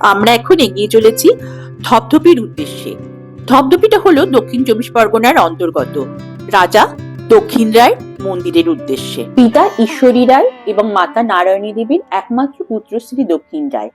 আমরা এখন এগিয়ে চলেছি ধপধপির উদ্দেশ্যে। ধপধপিটা হলো দক্ষিণ চব্বিশ পরগনার অন্তর্গত। রাজা দক্ষিণ রায় মন্দিরের উদ্দেশ্যে। পিতা ঈশ্বরী রায় এবং মাতা নারায়ণী দেবীর একমাত্র পুত্র শ্রী দক্ষিণ রায়।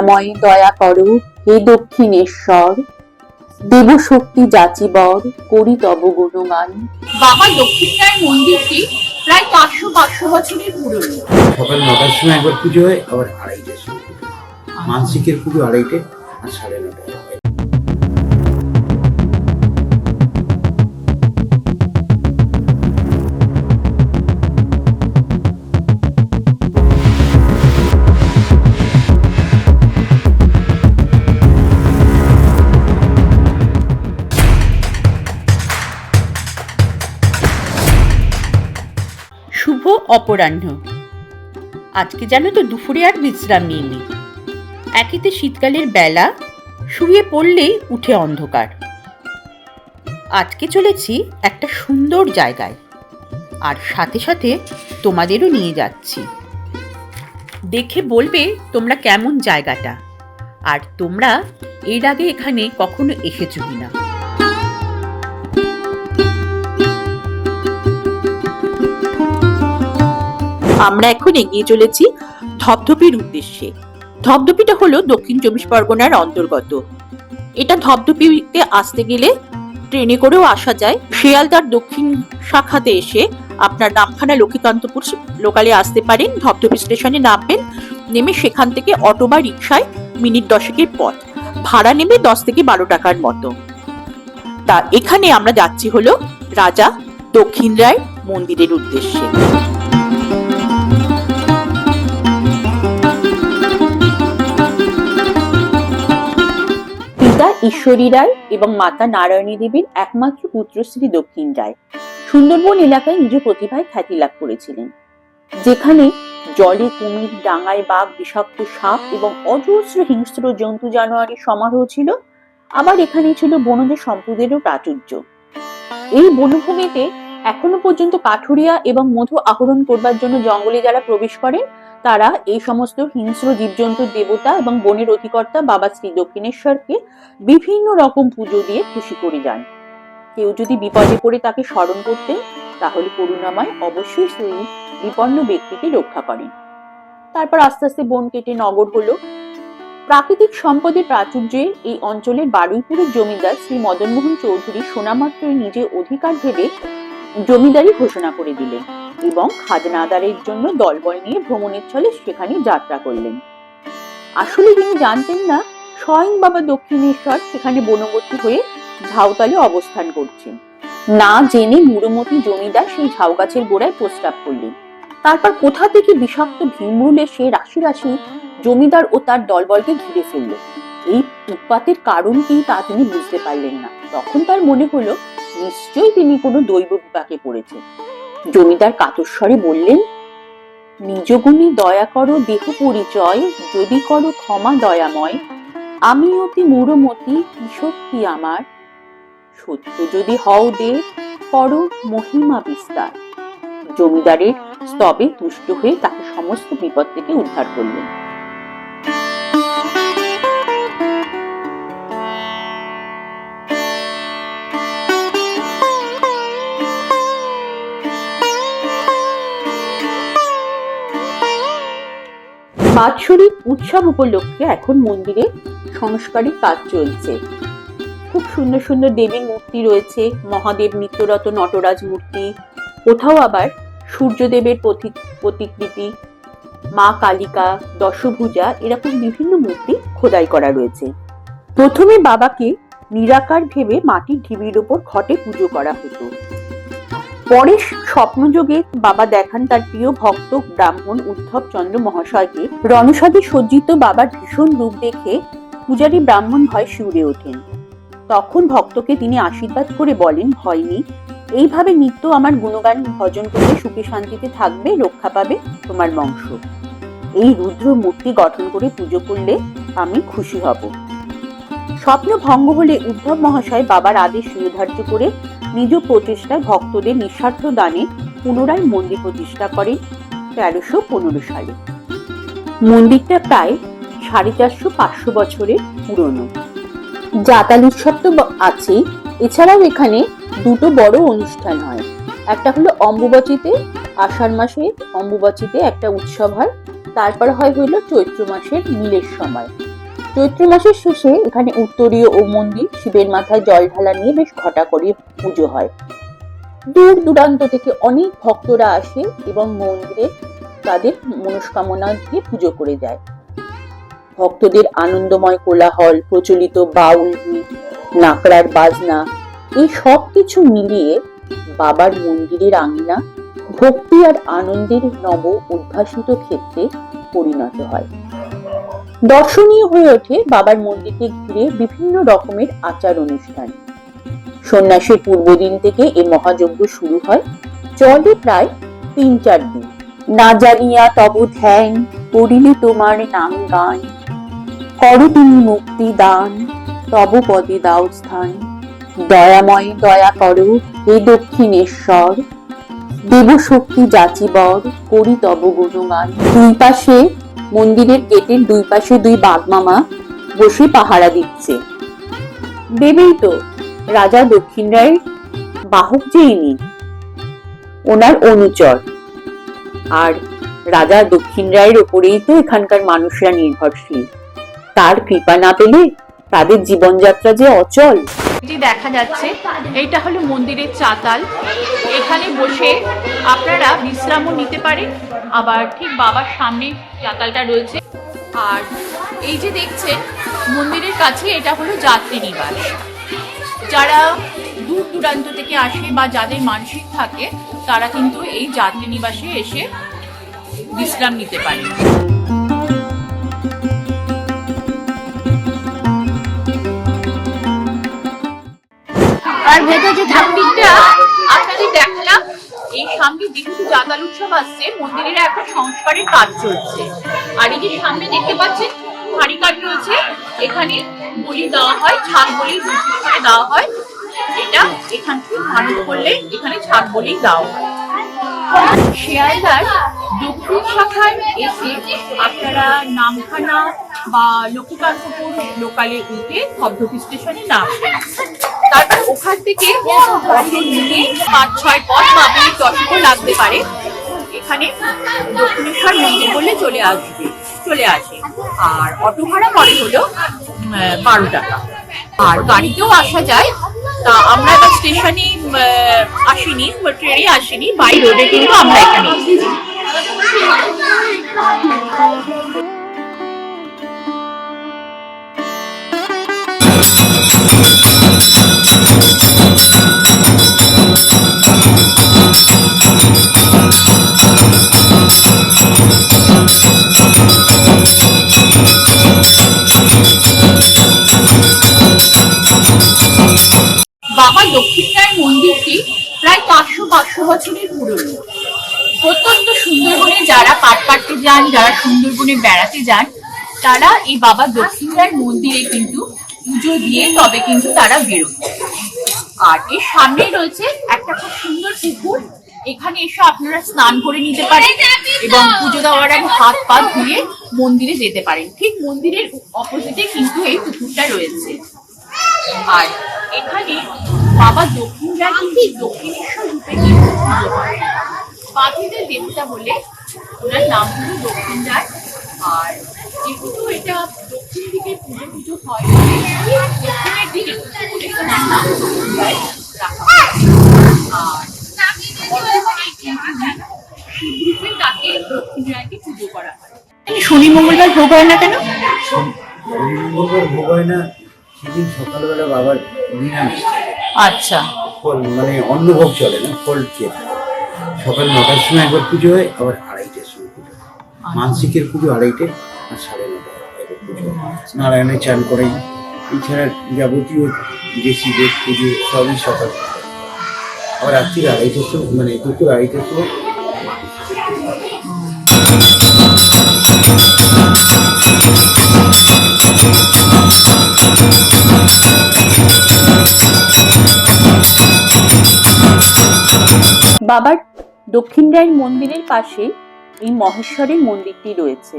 দয়াময় দয়া করো হে দক্ষিণেশ্বর। দেবশক্তি যাচিবর করি তব গুণগান। বাবা দক্ষিণরায় মন্দিরটি প্রায় পাঁচশো পাঁচশো বছরের পুরনো। সকাল নটার সময় একবার পুজো হয় আবার আড়াইটার সময় মানসিকের পুজো আড়াইটে আর সাড়ে নটায়। অপরাহ্ন। আজকে জানো তো দুপুরে আর বিশ্রাম নিইনি একেতে শীতকালের বেলা শুয়ে পড়লেই উঠে অন্ধকার। আজকে চলেছি একটা সুন্দর জায়গায়। আর সাথে সাথে তোমাদেরও নিয়ে যাচ্ছি। দেখে বলবে তোমরা কেমন জায়গাটা। আর তোমরা এর আগে এখানে কখনো এসেছ কিনা। আমরা এখন এগিয়ে চলেছি ধপধপির উদ্দেশ্যে। ধপধপিটা হলো দক্ষিণ চব্বিশ পরগনার অন্তর্গত। এটা ধপধপিতে আসতে গেলে ট্রেনে করেও আসা যায়। শিয়ালদার দক্ষিণ শাখাতে এসে আপনার নামখানা লক্ষ্মীকান্তপুর লোকালে আসতে পারেন। ধপধপি স্টেশনে নামবেন, নেমে সেখান থেকে অটো বা রিক্সায় মিনিট দশেকের পথ। ভাড়া নেবে দশ থেকে বারো টাকার মতো। তা এখানে আমরা যাচ্ছি হলো রাজা দক্ষিণ রায় মন্দিরের উদ্দেশ্যে। ঈশ্বরী রায় এবং মাতা নারায়ণী দেবীর একমাত্র পুত্র শ্রী দক্ষিণ রায় সুন্দরবন এলাকায় নিজ প্রতিভায় খ্যাতি লাভ করেছিলেন। যেখানে জলে কুমির, ডাঙায় বাঘ, বিষাক্ত সাপ এবং অজস্র হিংস্র জন্তু জানোয়ারের সমারোহ ছিল। আবার এখানে ছিল বনজ সম্পদেরও প্রাচুর্য। এই বনভূমিতে এখনও পর্যন্ত কাঠুরিয়া এবং মধু আহরণ করবার জন্য জঙ্গলে যারা প্রবেশ করেন তারা এই সমস্ত হিংস্র জীবজন্তুর দেবতা এবং বনের অধিকর্তা বাবা শ্রী দক্ষিণেশ্বরকে বিভিন্ন রকম পুজো দিয়ে খুশি করে যান। কেউ যদি বিপদে পড়ে তাকে স্মরণ করতেন, তাহলে করুণাময় অবশ্যই সেই বিপন্ন ব্যক্তিকে রক্ষা করেন। তারপর আস্তে আস্তে বন কেটে নগর হলো। প্রাকৃতিক সম্পদের প্রাচুর্যে এই অঞ্চলের বারুইপুরের জমিদার শ্রী মদনমোহন চৌধুরী সোনামাত্রই নিজে অধিকার ভেবে জমিদারি ঘোষণা করে দিলেন এবং খাজনা আদায়ের জন্য দলবল নিয়ে ভ্রমণের ছলে সেখানে যাত্রা করলেন। আসলে তিনি জানতেন না, স্বয়ং বাবা দক্ষিণেশ্বর সেখানে বনবর্তী হয়ে ঝাউতালে অবস্থান করছেন। না জেনে মুড়মতি জমিদার সেই ঝাউ গাছের গোড়ায় প্রস্তাব করলেন। তারপর কোথা থেকে বিষাক্ত ভীমরুলে সে রাশি রাশি জমিদার ও তার দলবলকে ঘিরে ফেলল। এই উৎপাতের কারণ কি তা তিনি বুঝতে পারলেন না। তখন তার মনে হলো নিশ্চয়ই তিনি কোনো দৈব বিপাকে পড়েছেন। জমিদার কাতস্বরে বললেন নিজ গুণে দয়া করো, দেহ পরিচয়, যদি করো ক্ষমা দয়াময়। আমি অতি মুরমতি, কি শক্তি আমার? সত্য যদি হও দে, করো মহিমা বিস্তার। জমিদারের স্তবে তুষ্ট হয়ে তাকে সমস্ত বিপদ থেকে উদ্ধার করলেন। বাৎসরিক উৎসব উপলক্ষে এখন মন্দিরে সংস্কারিক কাজ চলছে। খুব সুন্দর সুন্দর দেবীর মূর্তি রয়েছে, মহাদেব নিত্যরত নটরাজ মূর্তি, কোথাও আবার সূর্যদেবের প্রতি- প্রতিকৃতি, মা কালিকা, দশভূজা এরকম বিভিন্ন মূর্তি খোদাই করা রয়েছে। প্রথমে বাবাকে নিরাকার ভেবে মাটির ঢিবির ওপর ঘটে পুজো করা হতো। পরে স্বপ্নযোগে বাবা দেখান তার প্রিয় ভক্ত ব্রাহ্মণ উদ্ধব চন্দ্র মহাশয়কে। রণসাদে সজ্জিত বাবার ভীষণ রূপ দেখে পূজারী ব্রাহ্মণ ভয় শিউরে ওঠেন। তখন ভক্তকে তিনি আশীর্বাদ করে বলেন, ভয় নেই। এইভাবে নিত্য আমার গুণগান ভজন করে সুখে শান্তিতে থাকবে, রক্ষা পাবে তোমার বংশ। এই রুদ্র মূর্তি গঠন করে পুজো করলে আমি খুশি হব। স্বপ্ন ভঙ্গ হলে উদ্ধব মহাশয় বাবার আদেশ নির্ধার্য করে নিজ প্রচেষ্টায় ভক্তদের নিঃস্বার্থ দানে পুনরায় মন্দির প্রতিষ্ঠা করেন তেরোশো পনেরো সালে। মন্দিরটা প্রায় সাড়ে চারশো পাঁচশো বছরের পুরনো। জাতাল উৎসব তো আছেই এছাড়াও এখানে দুটো বড় অনুষ্ঠান হয়। একটা হলো অম্বুবাচীতে, আষাঢ় মাসে অম্বুবাচীতে একটা উৎসব হয়, তারপর হয় হইল চৈত্র মাসের মিলের সময়। চৈত্র মাসের শেষে এখানে উত্তরীয় ও মন্দির শিবের মাথায় জল ঢালা নিয়ে বেশ ঘটা করে পুজো হয়। দূর দূরান্ত থেকে অনেক ভক্তরা আসে এবং মন্দিরে তাদের মনস্কামনা দিয়ে পুজো করে যায়। ভক্তদের আনন্দময় কোলাহল, প্রচলিত বাউল নাকড়ার বাজনা, এই সব কিছু মিলিয়ে বাবার মন্দিরের আঙিনা ভক্তি আর আনন্দের নব উদ্ভাসিত ক্ষেত্রে পরিণত হয়। দর্শনীয় হয়ে ওঠে বাবার মন্দিরকে ঘিরে বিভিন্ন রকমের আচার অনুষ্ঠান। সন্ন্যাসের পূর্বদিন থেকে এই মহাযজ্ঞ শুরু হয়, চলে প্রায় তিন চার দিন। না জানিয়া তব ধ্যান করিলে তোমার নাম গান। করো তুমি মুক্তি দান, তব পদে দাও স্থান। দয়াময় দয়া করো হে দক্ষিণেশ্বর। দেবশক্তি যাচিবর করি তব গুণগান। দুই পাশে মন্দিরের গেটের দুই পাশে দুই বাগমামা বসে পাহারা দিচ্ছে। দেবেই তো, রাজা দক্ষিণ রায়ের বাহক যে ইনি, ওনার অনুচর। আর রাজা দক্ষিণ রায়ের ওপরেই তো এখানকার মানুষরা নির্ভরশীল। তার কৃপা না পেলে তাদের জীবনযাত্রা যে অচল। যেটি দেখা যাচ্ছে, এইটা হলো মন্দিরের চাতাল। এখানে বসে আপনারা বিশ্রামও নিতে পারেন। আবার ঠিক বাবার সামনে চাতালটা রয়েছে। আর এই যে দেখছেন, মন্দিরের কাছে এটা হলো যাত্রী নিবাস। যারা দূর দূরান্ত থেকে আসে বা যাদের মানসিক থাকে, তারা কিন্তু এই যাত্রী নিবাসে এসে বিশ্রাম নিতে পারে আর যে ঠাকুরটা দেখালাম, এই সামনে যেহেতু জাতাল উৎসব আসছে, মন্দিরের একটা সংস্কারের কাজ চলছে। আর এই যে সামনে দেখতে পাচ্ছেন, হাঁড়ি কাঠ রয়েছে, এখানে বলি দেওয়া হয়, ছাদ বলি দেওয়া হয়। এটা এখান থেকে মানুষ করলে এখানে ছাদ বলি দেওয়া হয়। শিয়ালদার দক্ষিণ শাখায় এসে আপনারা নামখানা বা লক্ষ্মীকান্তপুর লোকালে উঠে খবধকি স্টেশনে নামবেন তারপর ওখান থেকে নিয়ে পাঁচ, ছয় পথ বা মিনিট দশকও লাগতে পারে এখানে দক্ষিণেশ্বর মন্দির বলে চলে আসবে, চলে আসে। আর অটো ভাড়া পরে হলো বারো টাকা। আর গাড়িতেও আসা যায়। তা আমরা এবার স্টেশনে আসিনি ট্রেনে আসিনি, বাই রোডে কিন্তু আমরা এখানে এসেছি। বাবা দক্ষিণরায় মন্দিরটি প্রায় পাঁচশো পাঁচশো বছরের পুরনো। প্রত্যন্ত সুন্দরবনে যারা পাট কাটতে যান, যারা সুন্দরবনে বেড়াতে যান, তারা এই বাবা দক্ষিণরায় মন্দিরে কিন্তু পুজো দিয়ে তবে কিন্তু তারা বেরোন আর এর সামনেই রয়েছে একটা খুব সুন্দর পুকুর। এখানে এসে আপনারা স্নান করে নিতে পারেন এবং পুজো দেওয়ার আগে হাত পা ধুয়ে মন্দিরে যেতে পারেন। ঠিক মন্দিরের অপোজিটে কিন্তু এই পুকুরটা রয়েছে। আর এখানে বাবা দক্ষিণ রায় কিন্তু দক্ষিণেশ্বর রূপে কিন্তু পুজো করে পাখিদের দেবতা বলে ওনার নাম হলো দক্ষিণ রায় আর যেহেতু এটা দক্ষিণ দিকে পুজো পুজো হয় দক্ষিণের দিকে পুজো রাখা আর তাকে করা হয় শনি মঙ্গলবার ভোগ হয় না কেন? মঙ্গলবার ভোগ হয় না সেদিন সকালবেলা বাবার নিরামিষ। আচ্ছা। ফল মানে অন্নভোগ চলে না ফল খেয়ে। সকাল নটার সময় একবার পুজো হয় আবার আড়াইটার সময় পুজো হয়। মানসিকের পুজো আড়াইটে আর সাড়ে নটা নারায়ণের চান করাই এছাড়া যাবতীয় যে শিবের পুজো সবই সকাল। আবার রাত্রির আড়াইটার সময় মানে দুপুর আড়াইটার বাবার দক্ষিণ রায়ের মন্দিরের পাশে এই মহেশ্বরের মন্দিরটি রয়েছে।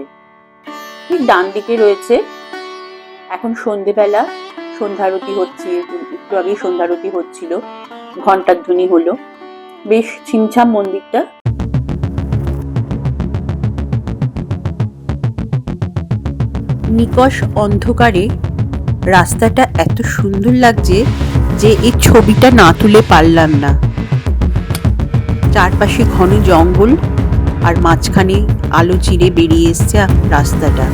ঠিক ডান দিকে রয়েছে। এখন সন্ধেবেলা, সন্ধ্যারতি হচ্ছে, একটু আগে সন্ধ্যারতি হচ্ছিল ঘণ্টার ধ্বনি হলো। বেশ ছিমছাম মন্দিরটা। নিকষ অন্ধকারে রাস্তাটা এত সুন্দর লাগছে যে এই ছবিটা না তুলে পারলাম না। চারপাশে ঘন জঙ্গল আর মাঝখানে আলো চিরে বেরিয়ে এসছে রাস্তাটা।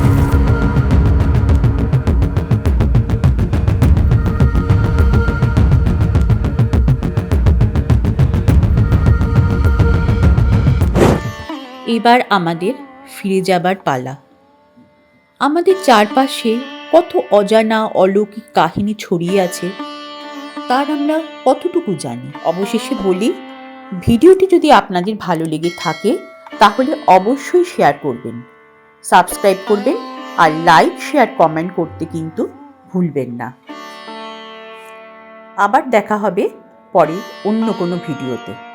এবার আমাদের ফিরে যাবার পালা। আমাদের চারপাশে কত অজানা অলৌকিক কাহিনী ছড়িয়ে আছে, তার আমরা কতটুকু জানি? অবশেষে বলি, ভিডিওটি যদি আপনাদের ভালো লেগে থাকে তাহলে অবশ্যই শেয়ার করবেন। সাবস্ক্রাইব করবেন আর লাইক শেয়ার কমেন্ট করতে কিন্তু ভুলবেন না। আবার দেখা হবে পরে অন্য কোনো ভিডিওতে